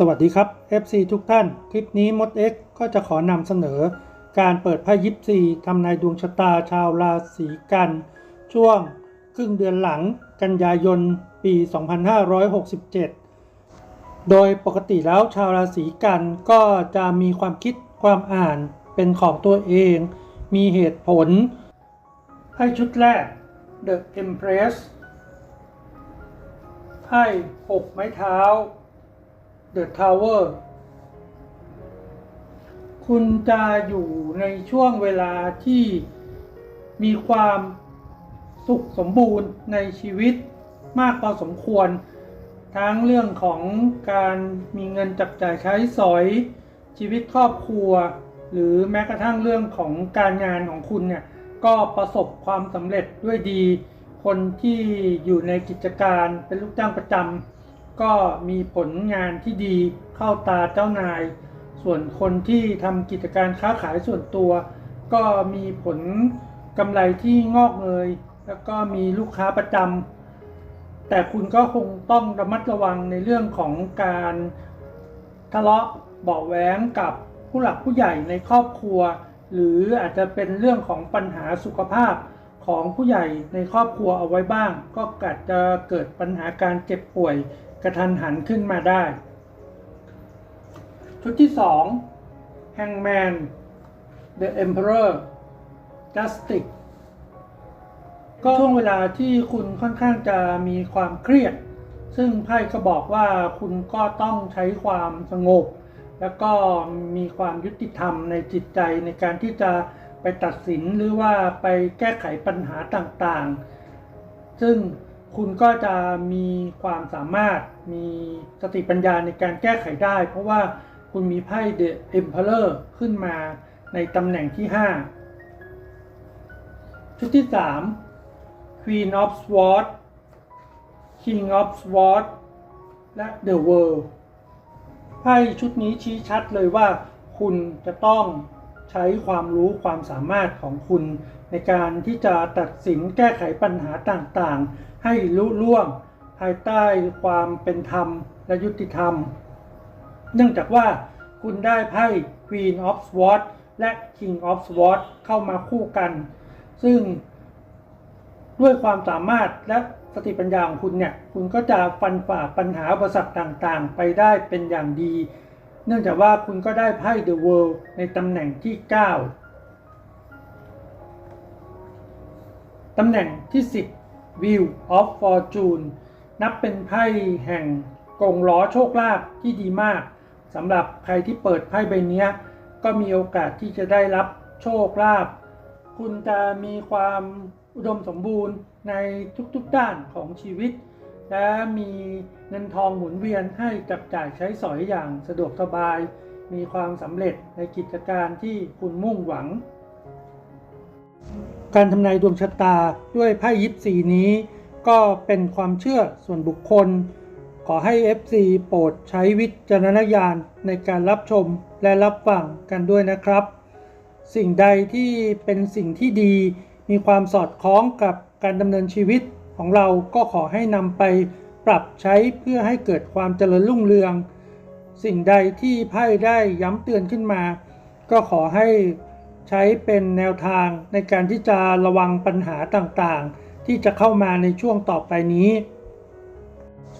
สวัสดีครับ FC ทุกท่าน คลิปนี้มด X ก็จะขอนำเสนอ การเปิดไพ่ยิปซีทำนายดวงชะตาชาวราศีกัน ช่วงครึ่งเดือนหลังกันยายนปี 2567 โดยปกติแล้วชาวราศีกันก็จะมีความคิดความอ่านเป็นของตัวเอง มีเหตุผล ให้ชุดแรก The Empress ไพ่หกไม้เท้า The Tower คุณจะอยู่ในช่วงเวลาที่มีความสุขสมบูรณ์ในชีวิตมากพอสมควร ทั้งเรื่องของการมีเงินจับจ่ายใช้สอย ชีวิตครอบครัว หรือแม้กระทั่งเรื่องของการงานของคุณเนี่ยก็ประสบความสำเร็จด้วยดี คนที่อยู่ในกิจการเป็นลูกจ้างประจำ ก็มีผลงานที่ดีเข้าตาเจ้านาย ส่วนคนที่ทำกิจการค้าขายส่วนตัว ก็มีผลกำไรที่งอกเงยแล้วก็มีลูกค้าประจำแต่คุณก็คงต้องระมัดระวังในเรื่องของการทะเลาะเบาะแวงกับผู้หลักผู้ใหญ่ในครอบครัว หรืออาจจะเป็นเรื่องของปัญหาสุขภาพของผู้ใหญ่ในครอบครัวเอาไว้บ้าง ก็อาจจะเกิดปัญหาการเจ็บป่วย กระทันหันขึ้นมาได้ ชุดที่ 2 Hangman The Emperor Justice ก็ช่วงเวลาที่คุณค่อนข้างจะมีความเครียด ซึ่งไพ่ก็บอกว่าคุณก็ต้องใช้ความสงบ แล้วก็มีความยุติธรรมในจิตใจในการที่จะไปตัดสินหรือว่าไปแก้ไขปัญหาต่างๆ ซึ่ง คุณก็จะมีความสามารถมีสติปัญญาในการแก้ไขได้ เพราะว่าคุณมีไพ่ The Emperor ขึ้นมาในตำแหน่งที่ 5 ชุดที่ 3 Queen of Swords King of Swords และ The World ไพ่ชุดนี้ชี้ชัดเลยว่าคุณจะต้อง ใช้ความรู้ความสามารถของคุณ ในการที่จะตัดสินแก้ไขปัญหาต่างๆ ให้ลุล่วง ภายใต้ความเป็นธรรมและยุติธรรม เนื่องจากว่าคุณได้ไพ่ Queen of Swords และ King of Swords เข้ามาคู่กัน ซึ่งด้วยความสามารถและสติปัญญาของคุณเนี่ย คุณก็จะฟันฝ่าปัญหาอุปสรรคต่างๆ ไปได้เป็นอย่างดี เนื่องจากว่าคุณก็ได้ไพ่ The World ในตำแหน่งที่ 9 ตำแหน่งที่ 10 Wheel of Fortune นับเป็นไพ่แห่งกงล้อโชคลาภที่ดีมากสำหรับใครที่เปิดไพ่ใบนี้ก็มีโอกาสที่จะได้รับโชคลาภคุณจะมีความอุดมสมบูรณ์ในทุกๆด้านของชีวิต และมีเงินทองหมุนเวียนให้จับจ่ายใช้สอยอย่างสะดวกสบาย มีความสำเร็จในกิจการที่คุณมุ่งหวัง การทำนายดวงชะตาด้วยไพ่ยิปซีนี้ ก็เป็นความเชื่อส่วนบุคคล ขอให้ FC โปรดใช้วิจารณญาณในการรับชมและรับฟังกันด้วยนะครับ สิ่งใดที่เป็นสิ่งที่ดี มีความสอดคล้องกับการดำเนินชีวิต ของเราก็ขอให้นำไปปรับใช้เพื่อให้เกิดความเจริญรุ่งเรือง สิ่งใดที่ไพ่ได้ย้ำเตือนขึ้นมา ก็ขอให้ใช้เป็นแนวทางในการที่จะระวังปัญหาต่างๆ ที่จะเข้ามาในช่วงต่อไปนี้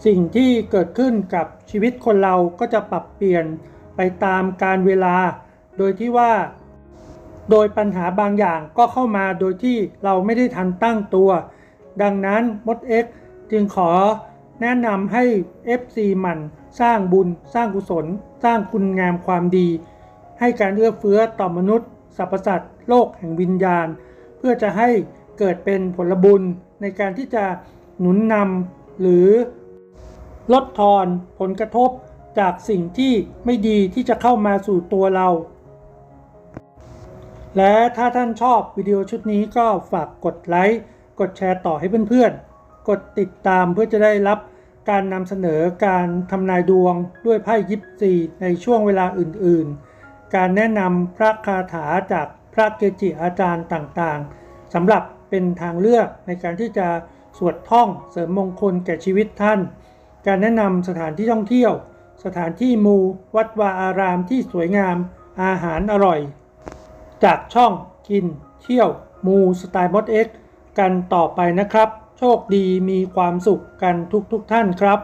สิ่งที่เกิดขึ้นกับชีวิตคนเราก็จะปรับเปลี่ยนไปตามการเวลา โดยที่ว่า โดยปัญหาบางอย่างก็เข้ามาโดยที่เราไม่ได้ทันตั้งตัว ดังนั้นมด X จึงขอแนะนำให้ FC มันสร้างบุญ สร้างกุศล สร้างคุณงามความดี ให้การเอื้อเฟื้อต่อมนุษย์สรรพสัตว์โลกแห่งวิญญาณ เพื่อจะให้เกิดเป็นผลบุญในการที่จะหนุนนำหรือลดทอนผลกระทบจากสิ่งที่ไม่ดีที่จะเข้ามาสู่ตัวเรา และถ้าท่านชอบวิดีโอชุดนี้ก็ฝากกดไลค์ กดแชร์ต่อให้เพื่อนๆ กดติดตามเพื่อจะได้รับการนำเสนอการทำนายดวงด้วยไพ่ยิปซีในช่วงเวลาอื่นๆ การแนะนำพระคาถาจากพระเกจิอาจารย์ต่างๆสำหรับเป็นทางเลือกในการที่จะสวดท่องเสริมมงคลแก่ชีวิตท่าน การแนะนำสถานที่ท่องเที่ยว สถานที่มูวัดวาอารามที่สวยงาม อาหารอร่อย จากช่องกิน เที่ยว มูสไตล์มดเอ็ก กันต่อไปนะครับ โชคดีมีความสุขกันทุกๆทท่านครับ